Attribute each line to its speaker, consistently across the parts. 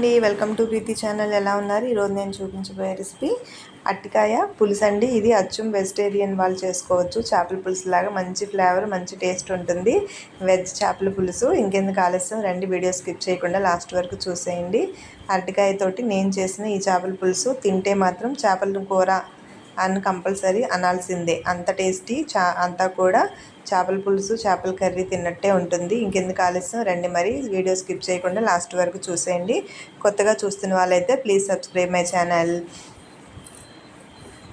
Speaker 1: అండి. Welcome to Preethi channel. ఎలా ఉన్నారు? ఈరోజు నేను చూపించబోయే రెసిపీ అట్టికాయ పులుసు అండి. ఇది అచ్చం వెజిటేరియన్ వాళ్ళు చేసుకోవచ్చు. చేపల పులుసు లాగా మంచి ఫ్లేవర్ మంచి టేస్ట్ ఉంటుంది. వెజ్ చేపల పులుసు. ఇంకెందుకు ఆలస్యం? రెండు వీడియో స్కిప్ చేయకుండా లాస్ట్ వరకు చూసేయండి. అరటికాయతోటి నేను చేసిన ఈ చేపల పులుసు తింటే మాత్రం చేపల కూర అని కంపల్సరీ అనాల్సిందే. అంత టేస్టీ చా అంతా కూడా చేపల పులుసు చేపల కర్రీ తిన్నట్టే ఉంటుంది. ఇంకెందుకు ఆలస్యం? రండి మరి వీడియో స్కిప్ చేయకుండా లాస్ట్ వరకు చూసేయండి. కొత్తగా చూస్తున్న వాళ్ళైతే please subscribe my channel.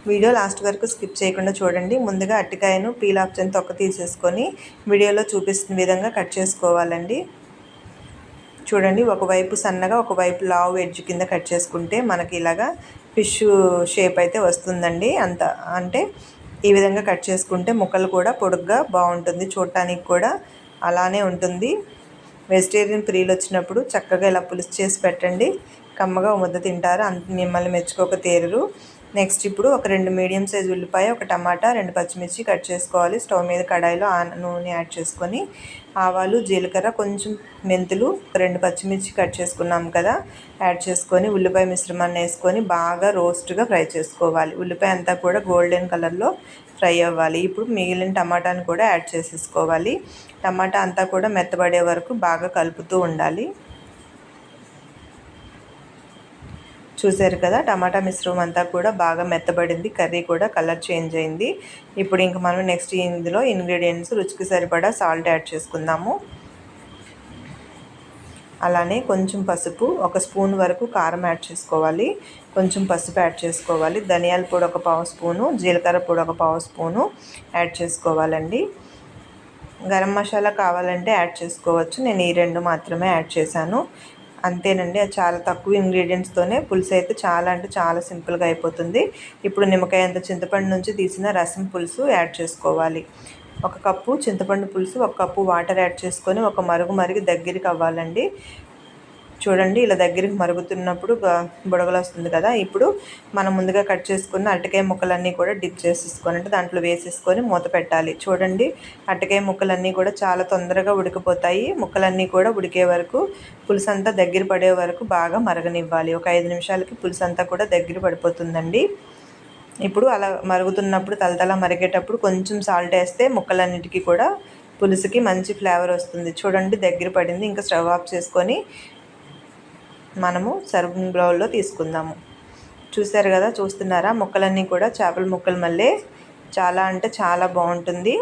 Speaker 1: Video last వరకు స్కిప్ చేయకుండా చూడండి. ముందుగా అట్టికాయను పీల్ ఆప్షన్ తొక్క తీసేసుకొని వీడియోలో చూపిస్తున్న విధంగా కట్ చేసుకోవాలండి. చూడండి ఒకవైపు సన్నగా ఒకవైపు లావు ఎడ్జ్ కింద కట్ చేసుకుంటే మనకి ఇలాగా ఫిష్ షేప్ అయితే వస్తుందండి. అంత అంటే ఈ విధంగా కట్ చేసుకుంటే ముక్కలు కూడా పొడుగ్గా బాగుంటుంది. చూడటానికి కూడా అలానే ఉంటుంది. వెజిటేరియన్ ప్రియులు వచ్చినప్పుడు చక్కగా ఇలా పులుసు చేసి పెట్టండి. కమ్మగా ముద్ద తింటారు. అంత మిమ్మల్ని మెచ్చుకోక తీరరు. నెక్స్ట్ ఇప్పుడు ఒక రెండు మీడియం సైజ్ ఉల్లిపాయ ఒక టమాటా రెండు పచ్చిమిర్చి కట్ చేసుకోవాలి. స్టవ్ మీద కడాయిలో నూనె యాడ్ చేసుకొని ఆవాలు జీలకర్ర కొంచెం మెంతులు రెండు పచ్చిమిర్చి కట్ చేసుకున్నాం కదా యాడ్ చేసుకొని ఉల్లిపాయ మిశ్రమాన్ని వేసుకొని బాగా రోస్ట్గా ఫ్రై చేసుకోవాలి. ఉల్లిపాయ అంతా కూడా గోల్డెన్ కలర్లో ఫ్రై అవ్వాలి. ఇప్పుడు మిగిలిన టమాటాని కూడా యాడ్ చేసేసుకోవాలి. టమాటా అంతా కూడా మెత్తబడే వరకు బాగా కలుపుతూ ఉండాలి. చూసారు కదా టమాటా మిశ్రమం అంతా కూడా బాగా మెత్తబడింది కర్రీ కూడా కలర్ చేంజ్ అయింది. ఇప్పుడు ఇంక మనం నెక్స్ట్ ఇందులో ఇంగ్రీడియంట్స్ రుచికి సరిపడా సాల్ట్ యాడ్ చేసుకుందాము. అలానే కొంచెం పసుపు ఒక స్పూన్ వరకు కారం యాడ్ చేసుకోవాలి. కొంచెం పసుపు యాడ్ చేసుకోవాలి. ధనియాల పొడి ఒక పావు స్పూను జీలకర్ర పొడి ఒక పావు స్పూను యాడ్ చేసుకోవాలండి. గరం మసాలా కావాలంటే యాడ్ చేసుకోవచ్చు. నేను ఈ రెండు మాత్రమే యాడ్ చేశాను. అంతేనండి అది చాలా తక్కువ ఇంగ్రీడియంట్స్తోనే పులుసు అయితే చాలా అంటే చాలా సింపుల్గా అయిపోతుంది. ఇప్పుడు నిమ్మకాయ అంత చింతపండు నుంచి తీసిన రసం పులుసు యాడ్ చేసుకోవాలి. ఒక కప్పు చింతపండు పులుసు ఒక కప్పు వాటర్ యాడ్ చేసుకొని ఒక మరుగు మరిగి దగ్గరికి అవ్వాలండి. చూడండి ఇలా దగ్గరికి మరుగుతున్నప్పుడు బుడగలు వస్తుంది కదా. ఇప్పుడు మనం ముందుగా కట్ చేసుకున్న అరటికాయ ముక్కలన్నీ కూడా డిప్ చేసేసుకొని అంటే దాంట్లో వేసేసుకొని మూత పెట్టాలి. చూడండి అరటికాయ ముక్కలన్నీ కూడా చాలా తొందరగా ఉడికిపోతాయి. ముక్కలన్నీ కూడా ఉడికే వరకు పులుసు అంతా దగ్గర పడే వరకు బాగా మరగనివ్వాలి. ఒక ఐదు నిమిషాలకి పులుసు అంతా కూడా దగ్గర పడిపోతుందండి. ఇప్పుడు అలా మరుగుతున్నప్పుడు తలతల మరిగేటప్పుడు కొంచెం సాల్ట్ వేస్తే ముక్కలన్నిటికీ కూడా పులుసుకి మంచి ఫ్లేవర్ వస్తుంది. చూడండి దగ్గర పడింది. ఇంకా స్టవ్ ఆఫ్ చేసుకొని మనము సర్వింగ్ బౌల్లో తీసుకుందాము. చూసారు కదా? చూస్తున్నారా? ముక్కలన్నీ కూడా చేపల ముక్కలు మళ్ళీ చాలా అంటే చాలా బాగుంటుంది.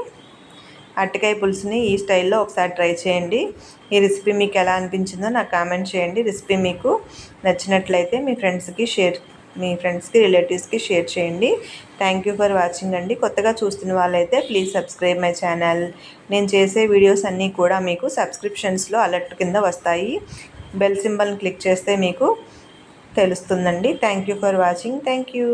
Speaker 1: అరటికాయ పులుసుని ఈ స్టైల్లో ఒకసారి ట్రై చేయండి. ఈ రెసిపీ మీకు ఎలా అనిపించిందో నాకు కామెంట్ చేయండి. రెసిపీ మీకు నచ్చినట్లయితే మీ ఫ్రెండ్స్కి షేర్ మీ ఫ్రెండ్స్కి రిలేటివ్స్కి షేర్ చేయండి. థ్యాంక్ యూ ఫర్ వాచింగ్ అండి. కొత్తగా చూస్తున్న వాళ్ళైతే ప్లీజ్ సబ్స్క్రైబ్ మై ఛానల్. నేను చేసే వీడియోస్ అన్నీ కూడా మీకు సబ్స్క్రిప్షన్స్లో అలర్ట్ కింద వస్తాయి. బెల్ సింబల్ని క్లిక్ చేస్తే మీకు తెలుస్తుందండి. Thank you for watching thank you